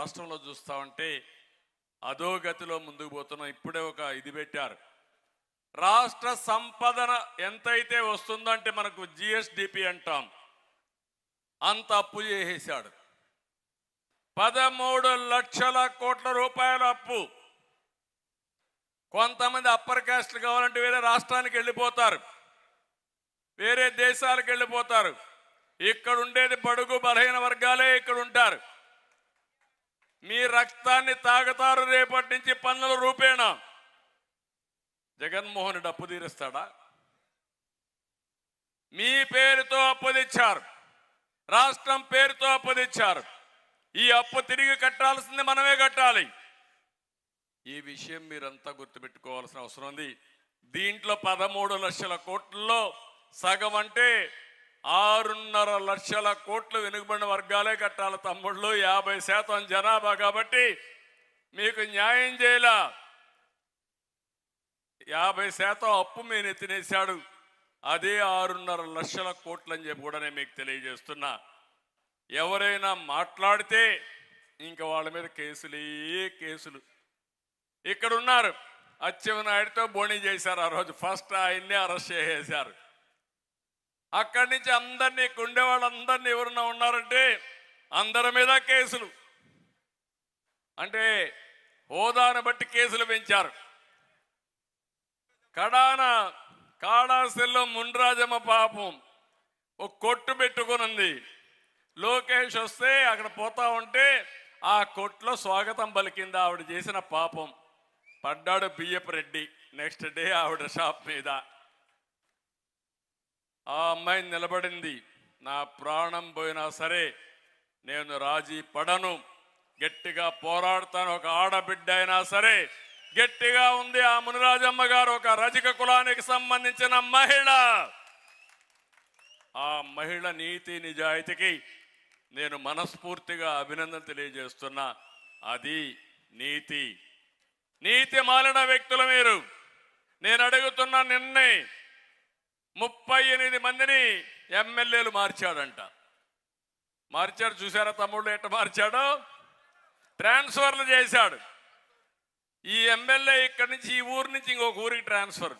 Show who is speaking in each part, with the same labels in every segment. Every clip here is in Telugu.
Speaker 1: రాష్ట్రంలో చూస్తా ఉంటే అధోగతిలో ముందుకు పోతున్నాం. ఇప్పుడే ఒక ఇది పెట్టారు. రాష్ట్ర సంపదన ఎంతైతే వస్తుందంటే మనకు జిఎస్డిపి అంటాం. అంత అప్పు చేసేసాడు పదమూడు లక్షల కోట్ల రూపాయల అప్పు. కొంతమంది అప్పర్ కాస్ట్ కావాలంటే వేరే రాష్ట్రానికి వెళ్ళిపోతారు. వేరే దేశాలకు వెళ్ళిపోతారు. ఇక్కడ ఉండేది బడుగు బలహీన వర్గాలే ఇక్కడ ఉంటారు. మీ రక్తాన్ని తాగుతారు రేపటి నుంచి పన్నుల రూపేణ. జగన్మోహన్ రెడ్డి అప్పు తీరుస్తాడా? మీ పేరుతో అప్పు తెచ్చారు. రాష్ట్రం పేరుతో అప్పు తెచ్చారు. ఈ అప్పు తిరిగి కట్టాల్సింది మనమే కట్టాలి. ఈ విషయం మీరంతా గుర్తుపెట్టుకోవాల్సిన అవసరం ఉంది. దీంట్లో పదమూడు లక్షల కోట్లలో సగం అంటే ఆరున్నర లక్షల కోట్లు వెనుకబడిన వర్గాలే కట్టాలి తమ్ముళ్ళు. యాభై శాతం జనాభా కాబట్టి మీకు న్యాయం చేయలా. యాభై శాతం అప్పు మీ ఎత్తినేశాడు అదే ఆరున్నర లక్షల కోట్లు అని చెప్పి కూడా నేను మీకు తెలియజేస్తున్నా. ఎవరైనా మాట్లాడితే ఇంకా వాళ్ళ మీద కేసులే కేసులు. ఇక్కడ ఉన్నారు అచ్చెవనాయుడితో బోణి చేశారు ఆ రోజు. ఫస్ట్ ఆయన్ని అరెస్ట్ చేసేశారు అక్కడి నుంచి అందరినీ కుండే వాళ్ళందరినీ ఎవరన్నా ఉన్నారంటే అందరి మీద కేసులు. అంటే హోదాను బట్టి కేసులు పెంచారు. కడాన కాళాశిల్లో మున్రాజమ్మ పాపం ఒక కొట్టు పెట్టుకునింది. లోకేష్ వస్తే అక్కడ పోతా ఉంటే ఆ కొట్లో స్వాగతం పలికింది ఆవిడ చేసిన పాపం. పడ్డాడు బియ్యపు రెడ్డి. నెక్స్ట్ డే ఆవిడ షాప్ మీద. ఆ అమ్మాయి నిలబడింది. నా ప్రాణం పోయినా సరే నేను రాజీ పడను. గట్టిగా పోరాడతాను. ఒక ఆడబిడ్డ అయినా సరే గట్టిగా ఉంది ఆ మునిరాజమ్మ గారు. ఒక రజక కులానికి సంబంధించిన మహిళ. ఆ మహిళ నీతి నిజాయితీకి నేను మనస్ఫూర్తిగా అభినందన తెలియజేస్తున్నా. అది నీతి. నీతి మాలిన వ్యక్తులు మీరు. నేను అడుగుతున్న నిన్నే ముప్పై ఎనిమిది మందిని ఎమ్మెల్యేలు మార్చాడంట. మార్చాడు చూసారా తమ్ముళ్ళు ఎట్ట మార్చాడో? ట్రాన్స్ఫర్లు చేశాడు. ఈ ఎమ్మెల్యే ఇక్కడి నుంచి ఈ ఊరు నుంచి ఇంకొక ఊరికి ట్రాన్స్ఫర్.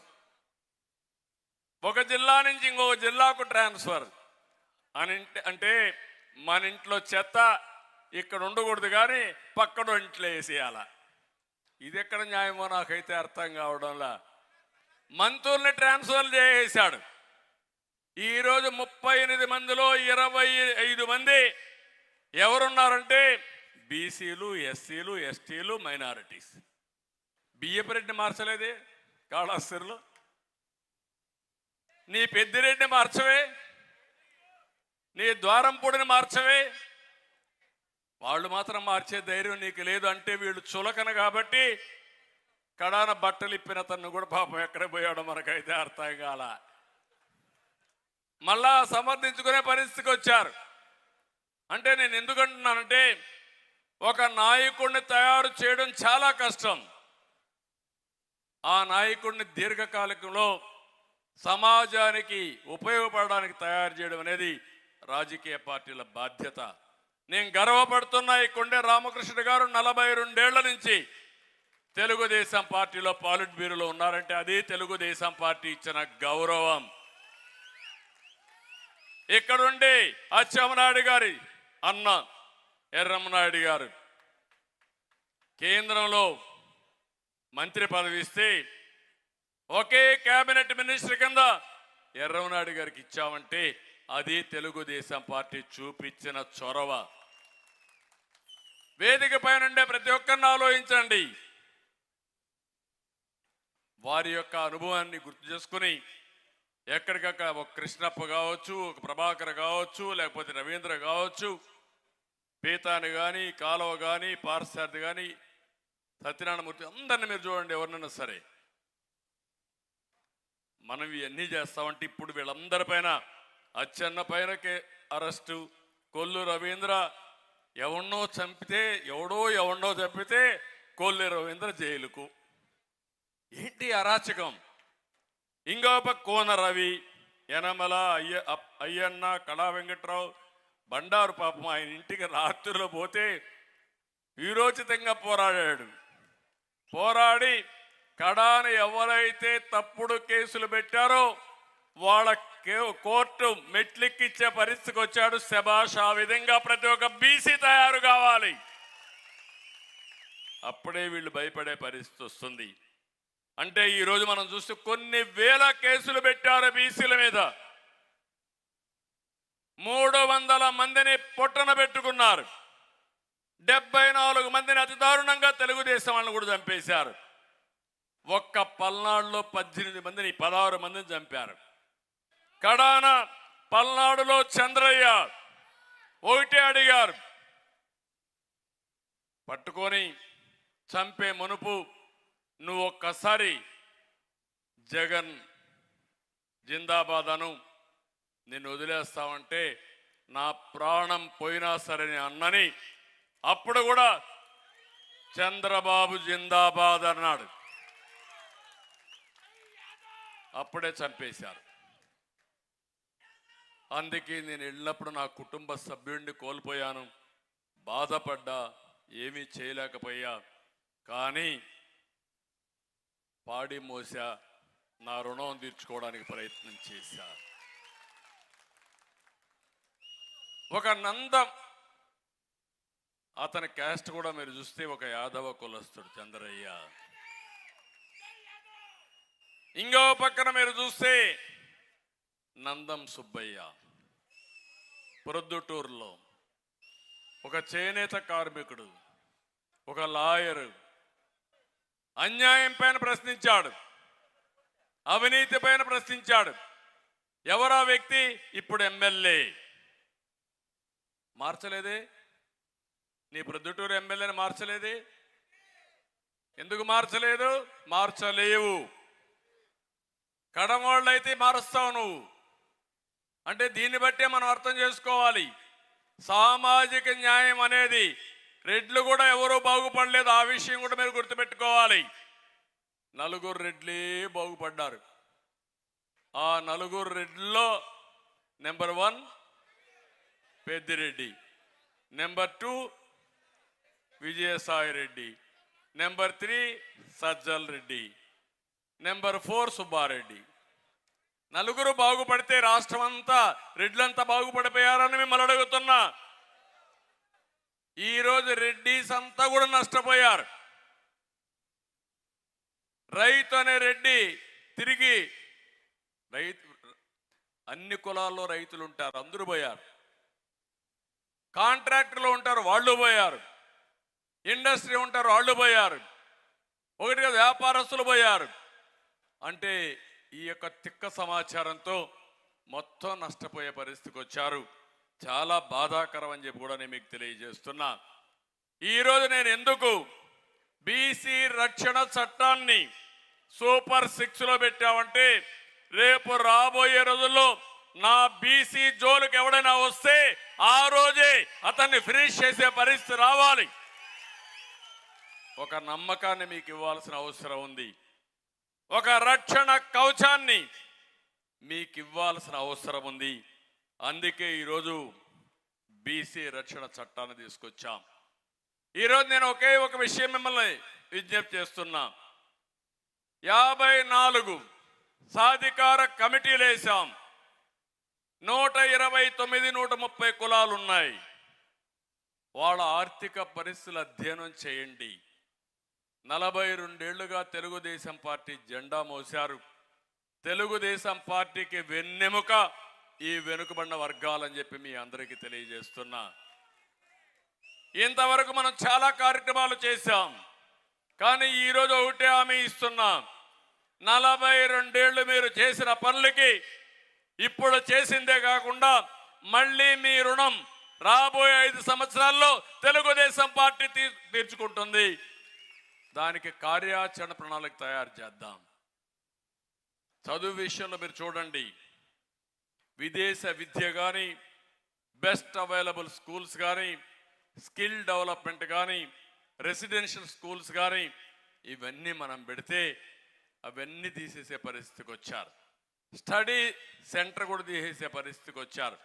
Speaker 1: ఒక జిల్లా నుంచి ఇంకొక జిల్లాకు ట్రాన్స్ఫర్. అని అంటే- అంటే మన ఇంట్లో చెత్త ఇక్కడ ఉండకూడదు కానీ పక్కన ఇంట్లో వేసేయాల. ఇది ఎక్కడ న్యాయమో నాకైతే అర్థం కావడంలా. మంత్రుల్ని ట్రాన్స్ఫర్ చేసేసాడు ఈరోజు ముప్పై ఎనిమిది మందిలో ఇరవై ఐదు మంది ఎవరున్నారంటే బీసీలు ఎస్సీలు ఎస్టీలు మైనారిటీస్. బియ్యపురెడ్డిని మార్చలేదే? కాళాస్తిరిలో నీ పెద్దిరెడ్డిని మార్చవే? నీ ద్వారంపూడిని మార్చవే? వాళ్ళు మాత్రం మార్చే ధైర్యం నీకు లేదు. అంటే వీళ్ళు చులకన కాబట్టి కడాన బట్టలు ఇప్పిన తను కూడా పాపం ఎక్కడ పోయాడో మనకైతే అర్థం కాల. మళ్ళా సమర్థించుకునే పరిస్థితికి వచ్చారు. అంటే నేను ఎందుకంటున్నానంటే ఒక నాయకుడిని తయారు చేయడం చాలా కష్టం. ఆ నాయకుడిని దీర్ఘకాలికంలో సమాజానికి ఉపయోగపడడానికి తయారు చేయడం అనేది రాజకీయ పార్టీల బాధ్యత. నేను గర్వపడుతున్నా ఈ కొండే రామకృష్ణ గారు నలభై రెండేళ్ళ నుంచి తెలుగుదేశం పార్టీలో పాలిట్ బ్యూరోలో ఉన్నారంటే అది తెలుగుదేశం పార్టీ ఇచ్చిన గౌరవం. ఇక్కడుండి అచ్చెమ్మనాయుడు గారి అన్న ఎర్రమ్మనాయుడు గారు కేంద్రంలో మంత్రి పదవి ఇస్తే ఒకే కేబినెట్ మినిస్టర్ కింద ఎర్రమనాయుడు గారికి ఇచ్చామంటే అది తెలుగుదేశం పార్టీ చూపించిన చొరవ. వేదిక పైన ప్రతి ఒక్కరిని ఆలోచించండి. వారి యొక్క అనుభవాన్ని గుర్తు చేసుకుని ఎక్కడికక్కడ ఒక కృష్ణప్ప కావచ్చు ఒక ప్రభాకర్ కావచ్చు లేకపోతే రవీంద్ర కావచ్చు పీతాని కానీ కాలువ కానీ పార్సార్థి కానీ సత్యనారాయణమూర్తి అందరిని మీరు చూడండి ఎవరినైనా సరే. మనం ఇవన్నీ చేస్తామంటే ఇప్పుడు వీళ్ళందరి పైన అచ్చన్న పైనకే అరెస్టు కొల్లు రవీంద్ర ఎవన్నో చంపితే ఎవడో ఎవడో చంపితే కొల్లు రవీంద్ర జైలుకు. ఏంటి అరాచకం? ఇంగోప కోన రవి యనమల అయ్య అప్- అయ్యన్న కళా వెంకట్రావు బండారు పాపం ఆయన ఇంటికి రాత్రిలో పోతే వీరోచితంగా పోరాడాడు. పోరాడి కడాన ఎవరైతే తప్పుడు కేసులు పెట్టారో వాళ్ళ కే- కోర్టు మెట్లెక్కిచ్చే పరిస్థితికి వచ్చాడు శబాష్ ఆ విధంగా ప్రతి ఒక్క బీసీ తయారు కావాలి. అప్పుడే వీళ్ళు భయపడే పరిస్థితి వస్తుంది. అంటే ఈ రోజు మనం చూస్తే కొన్ని వేల కేసులు పెట్టారు బీసీల మీద. మూడు వందల మందిని పొట్టన పెట్టుకున్నారు. డెబ్బై నాలుగు మందిని అతి దారుణంగా తెలుగుదేశం వాళ్ళని కూడా చంపేశారు. ఒక్క పల్నాడులో పద్దెనిమిది మందిని పదహారు మందిని చంపారు. కడాన పల్నాడులో చంద్రయ్య ఒకటే అడిగారు. పట్టుకొని చంపే మునుపు నువ్వు ఒక్కసారి జగన్ జిందాబాద్ అను నిన్ను వదిలేస్తావంటే నా ప్రాణం పోయినా సరే అని అన్నని అప్పుడు కూడా చంద్రబాబు జిందాబాద్ అన్నాడు. అప్పుడే చంపేశారు. అందుకే నేను వెళ్ళినప్పుడు నా కుటుంబ సభ్యుడిని కోల్పోయాను. బాధపడ్డా ఏమీ చేయలేకపోయా. కానీ పాడి మోసా నా రుణం తీర్చుకోవడానికి ప్రయత్నం చేశా. ఒక నందం. అతని క్యాస్ట్ కూడా మీరు చూస్తే ఒక యాదవ కులస్తుడు చంద్రయ్య. ఇంకో పక్కన మీరు చూస్తే నందం సుబ్బయ్య. ప్రొద్దుటూరులో ఒక చేనేత కార్మికుడు ఒక లాయరు అన్యాయం పైన ప్రశ్నించాడు. అవినీతి పైన ప్రశ్నించాడు. ఎవరా వ్యక్తి? ఇప్పుడు ఎమ్మెల్యే. మార్చలేదే? నీ ప్రొద్దుటూరు ఎమ్మెల్యేని మార్చలేదే? ఎందుకు మార్చలేదు? మార్చలేవు. కడమోళ్ళైతే మారుస్తావు నువ్వు. అంటే దీన్ని బట్టే మనం అర్థం చేసుకోవాలి. సామాజిక న్యాయం అనేది రెడ్లు కూడా ఎవరో బాగుపడలేదు. ఆ విషయం కూడా మీరు గుర్తుపెట్టుకోవాలి. నలుగురు రెడ్లే బాగుపడ్డారు. ఆ నలుగురు రెడ్లో number one Peddireddy. Number two Vijayasai Reddy number three Sajjal Reddy. Number four Subbareddy. నలుగురు బాగుపడితే రాష్ట్రం అంతా రెడ్లంతా బాగుపడిపోయారని మిమ్మల్ని అడుగుతున్నా. ఈరోజు రెడ్డిస్ అంతా కూడా నష్టపోయారు. రైతు అనే రెడ్డి తిరిగి రైతు అన్ని కులాల్లో రైతులు ఉంటారు అందరూ పోయారు. కాంట్రాక్టర్లు ఉంటారు వాళ్ళు పోయారు. ఇండస్ట్రీ ఉంటారు వాళ్ళు పోయారు. ఒకటిగా వ్యాపారస్తులు పోయారు. అంటే ఈ యొక్క తిక్క సమాచారంతో మొత్తం నష్టపోయే పరిస్థితికి వచ్చారు. చాలా బాధాకరం అని చెప్పి కూడా నేను మీకు తెలియజేస్తున్నా. ఈరోజు నేను ఎందుకు బీసీ రక్షణ చట్టాన్ని సూపర్ సిక్స్లో పెట్టామంటే రేపు రాబోయే రోజుల్లో నా బీసీ జోలుకి ఎవడైనా వస్తే ఆ రోజే అతన్ని ఫినిష్ చేసే పరిస్థితి రావాలి. ఒక నమ్మకాన్ని మీకు ఇవ్వాల్సిన అవసరం ఉంది. ఒక రక్షణ కవచాన్ని మీకు ఇవ్వాల్సిన అవసరం ఉంది. అందుకే ఈరోజు బీసీ రక్షణ చట్టాన్ని తీసుకొచ్చాం. ఈరోజు నేను ఒకే ఒక విషయం మిమ్మల్ని విజ్ఞప్తి చేస్తున్నా. యాభై నాలుగు సాధికార కమిటీలు వేసాం నూట ఇరవై తొమ్మిది నూట ముప్పై కులాలు ఉన్నాయి. వాళ్ళ ఆర్థిక పరిస్థితులు అధ్యయనం చేయండి. నలభై రెండేళ్ళుగా తెలుగుదేశం పార్టీ జెండా మోశారు. తెలుగుదేశం పార్టీకి వెన్నెముక ఈ వెనుకబడిన వర్గాలని చెప్పి మీ అందరికీ తెలియజేస్తున్నా. ఇంతవరకు మనం చాలా కార్యక్రమాలు చేశాం. కానీ ఈరోజు ఒకటే హామీ ఇస్తున్నాం. నలభై రెండేళ్ళు మీరు చేసిన పనులకి ఇప్పుడు చేసిందే కాకుండా మళ్ళీ మీ రుణం రాబోయే ఐదు సంవత్సరాల్లో తెలుగుదేశం పార్టీ తీ- తీర్చుకుంటుంది. దానికి కార్యాచరణ ప్రణాళిక తయారు చేద్దాం. చదువు విషయంలో మీరు చూడండి. విదేశ విద్య కానీ బెస్ట్ అవైలబుల్ స్కూల్స్ కానీ స్కిల్ డెవలప్మెంట్ కానీ రెసిడెన్షియల్ స్కూల్స్ కానీ ఇవన్నీ మనం పెడితే అవన్నీ తీసేసే పరిస్థితికి వచ్చారు. స్టడీ సెంటర్ కూడా తీసేసే పరిస్థితికి వచ్చారు.